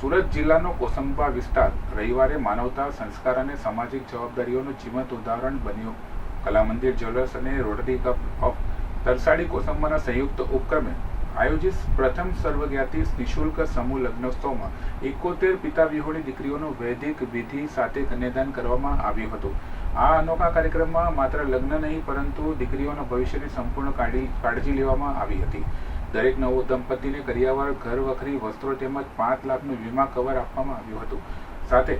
સુરત જિલ્લાનો કોસંબા વિસ્તાર રવિવારે માનવતા, સંસ્કાર અને સામાજિક જવાબદારીઓનું જીવંત ઉદાહરણ બન્યું. કલા મંદિર જ્વેલર્સ અને રોટરી કપ ઓફ તરસાડી કોસંબાના સંયુક્ત ઉપક્રમે આયોજિત પ્રથમ સર્વજ્ઞાતિ નિઃશુલ્ક સમૂહ લગ્નોત્સવમાં એકોતેર પિતા વિહોણી દીકરીઓનું વૈદિક વિધિ સાથે કન્યાદાન કરવામાં આવ્યું હતું. આ અનોખા કાર્યક્રમમાં માત્ર લગ્ન નહીં, પરંતુ દીકરીઓના ભવિષ્યની સંપૂર્ણ કાળજી કાળજી લેવામાં આવી હતી. દરેક નવો દંપતીને કરિયાવર ઘર, વખરી, વસ્ત્રો તેમજ પાંચ લાખનું વીમા કવર આપવામાં આવ્યું હતું. સાથે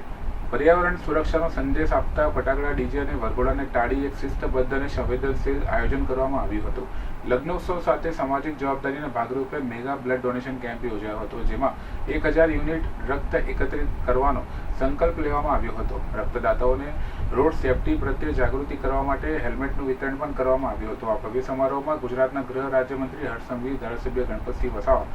પર્યાવરણ સુરક્ષાનો સંદેશ આપતા ફટાકડા ડીજે અને વરઘોડાને ટાળી એક શિસ્તબદ્ધ અને સંવેદનશીલ આયોજન કરવામાં આવ્યું હતું. લગ્નોત્સવ સાથે સામાજિક જવાબદારીના ભાગરૂપે મેગા બ્લડ ડોનેશન કેમ્પ યોજાયો હતો, જેમાં એક હજાર યુનિટ રક્ત એકત્રિત કરવાનો સંકલ્પ લેવામાં આવ્યો હતો. રક્તદાતાઓને રોડ સેફટી પ્રત્યે જાગૃતિ કરવા માટે હેલ્મેટનું વિતરણ પણ કરવામાં આવ્યું હતું. આ ભવ્ય સમારોહમાં ગુજરાતના ગૃહ રાજ્યમંત્રી હર્ષસંઘવી ધારાસભ્ય ગણપતસિંહ વસાવા,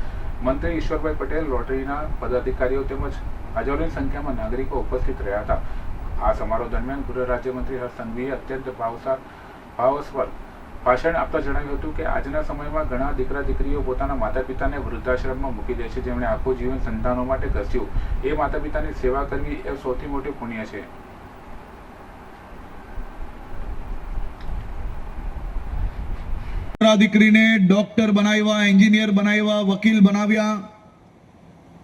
મંત્રી ઈશ્વરભાઈ પટેલ, લોટરીના પદાધિકારીઓ તેમજ હજારોની સંખ્યામાં નાગરિકો ઉપસ્થિત રહ્યા હતા. આ સમારોહ દરમિયાન ગૃહ રાજ્યમંત્રી હર્ષ સંઘવીએ અત્યંત ભાવસા, ભાવસ્વર ભાષણ આપતા જણાવ્યું હતું કે, આજના સમયમાં ઘણા દીકરા દીકરીઓ પોતાના માતા પિતાને વૃદ્ધાશ્રમમાં મૂકી દે છે. જેમણે આખું જીવન સંતાનો માટે ઘસ્યું. એ માતા પિતાની સેવા કરવી એ સૌથી મોટી પુણ્ય છે. દીકરીને ડોક્ટર બનાવ્યા, એન્જિનિયર બનાવ્યા, વકીલ બનાવ્યા,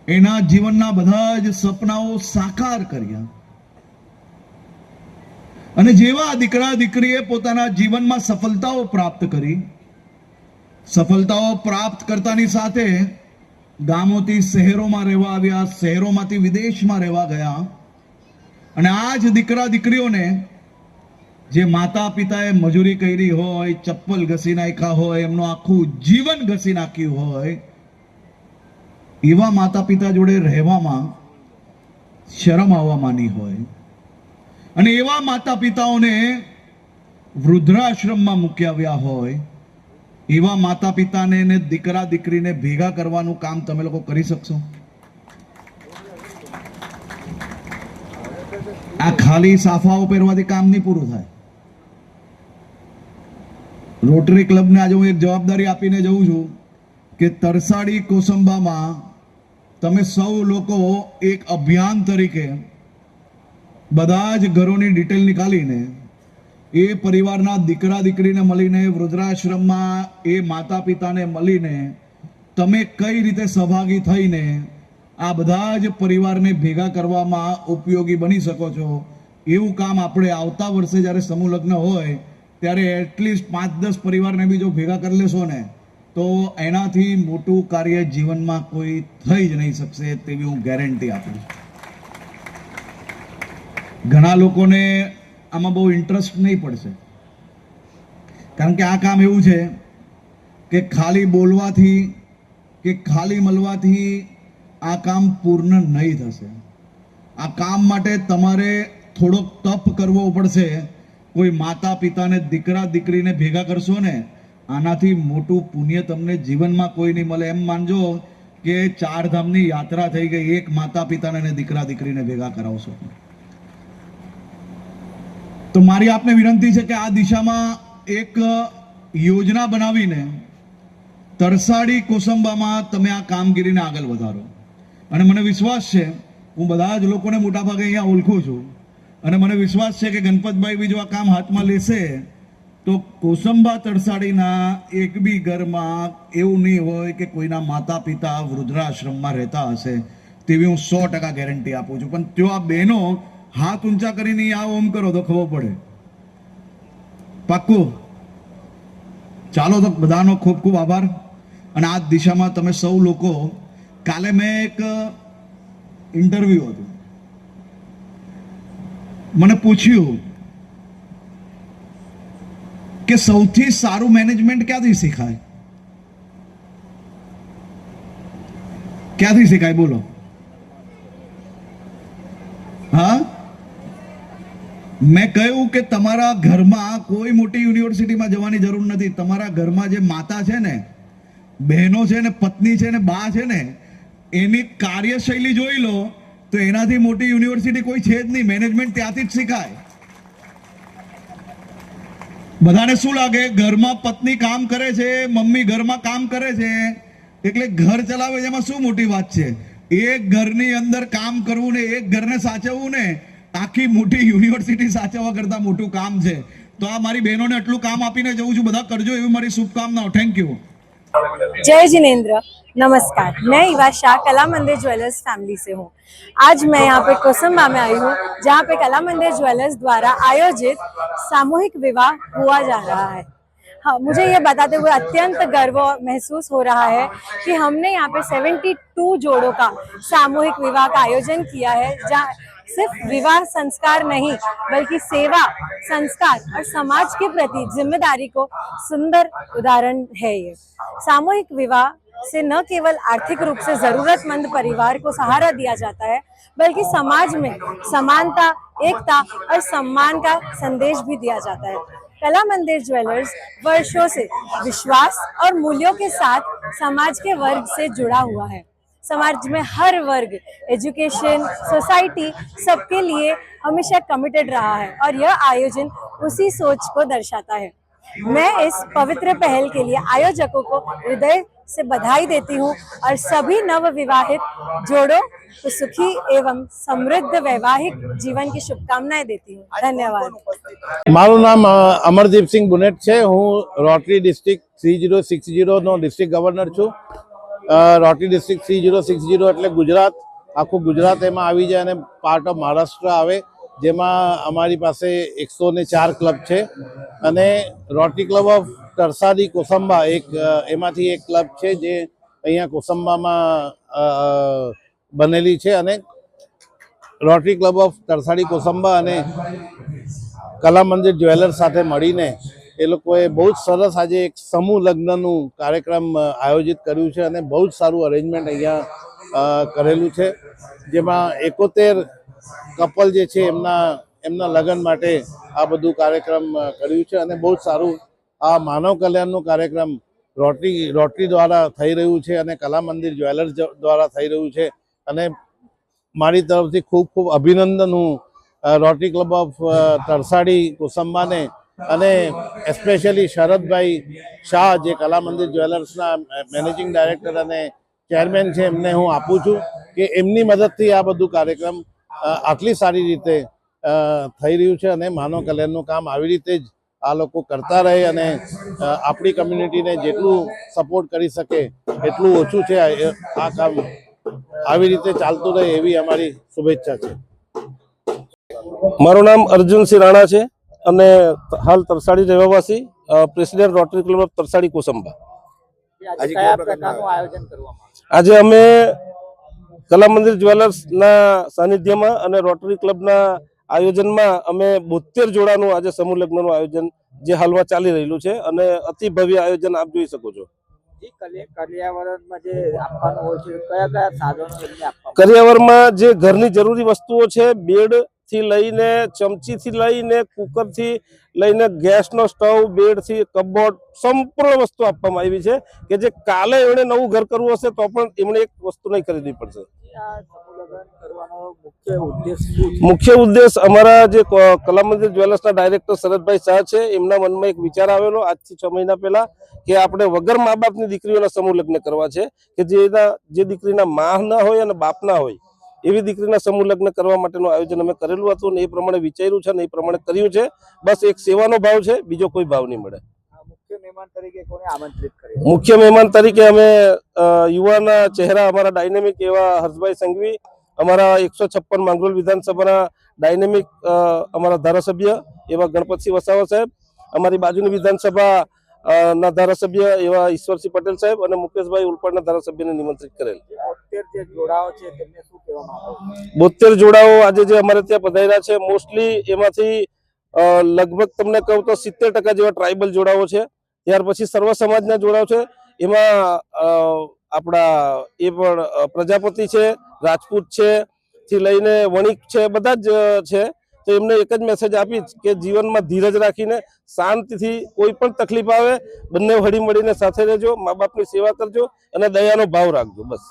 એના જીવનના બધા જ સપનાઓ સાકાર કર્યા. અને જેવા દીકરા દીકરીએ પોતાના જીવનમાં સફળતાઓ પ્રાપ્ત કરી, સફળતાઓ પ્રાપ્ત કરતાની સાથે ગામોથી શહેરોમાં રહેવા આવ્યા, શહેરોમાંથી વિદેશમાં રહેવા ગયા, અને આ જ દીકરા દીકરીઓને જે માતા પિતાએ મજૂરી કરી હોય, ચપ્પલ ઘસી નાખ્યા હોય, એમનું આખું જીવન ઘસી નાખ્યું હોય, એવા માતા પિતા જોડે રહેવામાં શરમ આવવા માંડી હોય. અને એવા માતા પિતાઓને વૃદ્ધાશ્રમમાં મૂકી આવ્યા હોય, એવા માતા પિતાને ને દીકરા દીકરીને ભેગા કરવાનું કામ તમે લોકો કરી શકશો? આ ખાલી સાફાઓ પહેરવાથી કામ નહીં પૂરું થાય. રોટરી ક્લબને આજે હું એક જવાબદારી આપીને જઉં છું કે તરસાડી કોસંબામાં તમે સૌ લોકો એક અભિયાન તરીકે બધા જ ઘરોની ડિટેલ નીકાળીને એ પરિવારના દીકરા દીકરીને મળીને, વૃદ્ધાશ્રમમાં એ માતા પિતાને મળીને તમે કઈ રીતે સહભાગી થઈને આ બધા જ પરિવારને ભેગા કરવામાં ઉપયોગી બની શકો છો? એવું કામ આપણે આવતા વર્ષે જ્યારે સમૂહ લગ્ન હોય ત્યારે એટલીસ્ટ પાંચ દસ પરિવારને બી જો ભેગા કરી લેશો ને, તો એનાથી મોટું કાર્ય જીવનમાં કોઈ થઈ જ નહીં શકશે તેવી હું ગેરંટી આપું ઘણા લોકોને આમાં બહુ ઇન્ટરેસ્ટ નહીં પડશે. કારણ કે આ કામ એવું છે કે ખાલી બોલવાથી કે ખાલી મળવાથી આ કામ પૂર્ણ નહીં થશે. આ કામ માટે તમારે થોડોક તપ કરવો પડશે કોઈ માતા પિતાને દીકરા દીકરીને ભેગા કરશો ને, આનાથી મોટું પુણ્ય તમને જીવનમાં કોઈ નહીં મળે. એમ માનજો કે ચાર ધામની યાત્રા થઈ ગઈ, એક માતા પિતાને અને દીકરા દીકરીને ભેગા કરાવશો. તો મારી આપને વિનંતી છે કે આ દિશામાં એક યોજના બનાવીને તરસાડી કોસંબામાં તમે આ કામગીરીને આગળ વધારો. અને મને વિશ્વાસ છે, હું બધા જ લોકોને મોટાભાગે અહીંયા ઓળખું છું અને મને વિશ્વાસ છે કે ગણપતભાઈ બીજો આ કામ હાથમાં લેશે, તો કોસંબા તરસાડીના એક બી ઘરમાં એવું નહીં હોય કે કોઈના માતા પિતા વૃદ્ધાશ્રમમાં રહેતા હશે, તેવી હું સો ટકા ગેરંટી આપું છું. પણ જો આ બહેનો હાથ ઊંચા કરીને આ ઓમ કરો તો ખબર પડે. પાક્કું? ચાલો તો બધાનો ખૂબ ખૂબ આભાર. અને આ દિશામાં તમે સૌ લોકો, કાલે મેં એક ઇન્ટરવ્યુ હતું. મને પૂછ્યું કે સૌથી સારું મેનેજમેન્ટ ક્યાંથી શીખાય? ક્યાંથી શીખાય? બોલો. હા? મેં કહ્યું કે તમારા ઘરમાં કોઈ મોટી યુનિવર્સિટીમાં જવાની જરૂર નથી. તમારા ઘરમાં જે માતા છે ને, બહેનો છે ને, પત્ની છે ને, બા છે ને, એની કાર્યશૈલી જોઈ લો. તો એનાથી મોટી યુનિવર્સિટી કોઈ છે જ નહીં. મેનેજમેન્ટ ત્યાંથી જ શીખાય. બધાને શું લાગે? ઘરમાં પત્ની કામ કરે છે, મમ્મી ઘરમાં કામ કરે છે, એટલે ઘર ચલાવે એમાં શું મોટી વાત છે? એક ઘરની અંદર કામ કરવું ને એક ઘરને સાચવવું ને આખી મોટી યુનિવર્સિટી સાચવવા કરતા મોટું કામ છે. તો આ મારી બહેનોને આટલું કામ આપીને જઉં છું. બધા કરજો એવી મારી શુભકામનાઓ. થેન્ક યુ जय जिनेन्द्र, नमस्कार। मैं ईवा शाह, कला मंदिर ज्वेलर्स फैमिली से हूँ। आज मैं यहाँ पे कोसंबा में आई हूँ, जहाँ पे कला मंदिर ज्वेलर्स द्वारा आयोजित सामूहिक विवाह हुआ जा रहा है। हाँ मुझे ये बताते हुए अत्यंत गर्व महसूस हो रहा है कि हमने यहाँ पे 72 जोड़ों का सामूहिक विवाह का आयोजन किया है, जहाँ सिर्फ़ विवाह संस्कार नहीं, बल्कि सेवा, संस्कार और समाज के प्रति ज़िम्मेदारी को सुंदर उदाहरण है ये। सामूहिक विवाह से न केवल आर्थिक रूप से जरूरतमंद परिवार को सहारा दिया जाता है, बल्कि समाज में समानता, एकता और सम्मान का संदेश भी दिया जाता है। कला मंदिर ज्वेलर्स वर्षों से विश्वास और मूल्यों के साथ समाज के वर्ग से जुड़ा हुआ है। समाज में हर वर्ग एजुकेशन सोसाइटी सबके लिए हमेशा कमिटेड रहा है और यह आयोजन उसी सोच को दर्शाता है मैं इस पवित्र पहल के लिए आयोजकों को हृदय से बधाई देती हूँ और सभी नव विवाहित जोड़ों को सुखी एवं समृद्ध वैवाहिक जीवन की शुभकामनाएं देती हूँ धन्यवाद મારું નામ અ, અમરદીપસિંહ બુનેટ છે હું Rotary district three zero six જીરોનો district governor છું અ, Rotary district three zero six zero એટલે ગુજરાત આખું ગુજરાત એમાં આવી જાય અને પાર્ટ ઓફ મહારાષ્ટ્ર આવે જેમાં અમારી પાસે એકસો ને ચાર ક્લબ છે. અને Rotary club of Tarsadi Kosamba એક એમાંથી એક ક્લબ છે જે અહીંયા કોસંબામાં બનેલી છે અને Rotary club of Tarsadi Kosamba અને કલા મંદિર જ્વેલર્સ સાથે મળીને એ લોકોએ બહુ જ સરસ આજે એક સમૂહ લગ્નનું કાર્યક્રમ આયોજિત કર્યું છે અને બહુ જ સારું અરેન્જમેન્ટ અહીંયા કરેલું છે. જેમાં એકોતેર કપલ જે છે એમના એમના લગ્ન માટે આ બધું કાર્યક્રમ કર્યું છે અને બહુ જ સારું આ માનવ કલ્યાણનું કાર્યક્રમ રોટરી રોટરી દ્વારા થઈ રહ્યું છે અને કલા મંદિર જ્વેલર્સ દ્વારા થઈ રહ્યું છે. અને મારી તરફથી ખૂબ ખૂબ અભિનંદન હું રોટરી ક્લબ ઓફ તરસાડી કોસંબાને અને એસ્પેશિયલી શરદભાઈ શાહ જે કલા મંદિર જ્વેલર્સના મેનેજિંગ ડાયરેક્ટર અને ચેરમેન છે, એમને હું આપું છું કે એમની મદદથી આ બધું કાર્યક્રમ આટલી સારી રીતે થઈ રહ્યું છે અને માનવ કલ્યાણનું કામ આવી રીતે જ આ લોકો કરતા રહે અને આપણી કમ્યુનિટીને જેટલું સપોર્ટ કરી શકે એટલું ઓછું છે, આ કામ આવી રીતે ચાલતું રહે એવી અમારી શુભેચ્છા છે. મારું નામ અર્જુનસિંહ રાણા છે. અને હાલ તરસાડી રહેવાસી president Rotary club of Tarsadi Kosamba. આજે અમે કલા મંદિર જ્વેલર્સના સાનિધ્યમાં અને રોટરી ક્લબના આયોજનમાં અમે બોતેર જોડાનું આજે સમૂહ લગ્નનું આયોજન જે હાલમાં ચાલી રહેલું છે અને અતિ ભવ્ય આયોજન આપ જોઈ શકો છો. કરિયાવરમાં જે ઘરની જરૂરી વસ્તુઓ છે બેડ થી લઈને ચમચી થી લઈને કુકરથી લઈને, ગેસનો સ્ટવ બેડથી કબોર્ડ સંપૂર્ણ વસ્તુ આપવામાં આવી છે કે જે કાલે એમણે નવું ઘર કરવું હશે તો પણ એમણે એક વસ્તુ નહીં ખરીદવી પડશે. મુખ્ય ઉદ્દેશ અમારા જે કલામંદિર કલા મંદિર જ્વેલર્સના ડાયરેક્ટર શરદભાઈ શાહ છે. એમના મનમાં એક વિચાર આવેલો આજથી છ મહિના પહેલા કે આપણે વગર મા બાપની દીકરીઓના સમૂહ લગ્ન કરવા છે કે જેના, જે દીકરીના મા ના હોય અને બાપ ના હોય. એવી દીકરીના સમૂહ લગ્ન કરવા માટેનું આયોજન અમે કરેલું હતું ને એ પ્રમાણે વિચાર્યું છે ને એ પ્રમાણે કર્યું છે. બસ એક સેવાનો ભાવ છે બીજો કોઈ ભાવ નહીં મળે. મુખ્ય મહેમાન તરીકે અમે યુવાના ચહેરા અમારા ડાયનેમિક એવા હર્ષભાઈ સંઘવી અમારા એકસો છપ્પન માંગરોલ વિધાનસભાના ડાયનેમિક અમારા ધારાસભ્ય એવા ગણપતસિંહ વસાવા સાહેબ અમારી બાજુની વિધાનસભા ના ધારાસભ્ય એવા ઈશ્વરસિંહ પટેલ સાહેબ અને મુકેશભાઈ ઉલપાડના ધારાસભ્યને નિમંત્રિત કરેલ. બોતેર જોડાઓ આજે જે અમારે ત્યાં પધાર્યા છે મોસ્ટલી એમાંથી લગભગ તમને કહું તો સિત્તેર ટકા જેવા ટ્રાઇબલ જોડાઓ છે. ત્યાર પછી સર્વ સમાજના જોડાઓ છે. એમાં આપણા એ પણ પ્રજાપતિ છે રાજપૂત છે થી લઈને વણિક છે બધા જ છે. તો એમને એક જ મેસેજ આપીશ કે જીવનમાં ધીરજ રાખીને શાંતિથી કોઈ પણ તકલીફ આવે, બંને હળી મળીને સાથે રહેજો, મા બાપની સેવા કરજો અને દયાનો ભાવ રાખજો, બસ.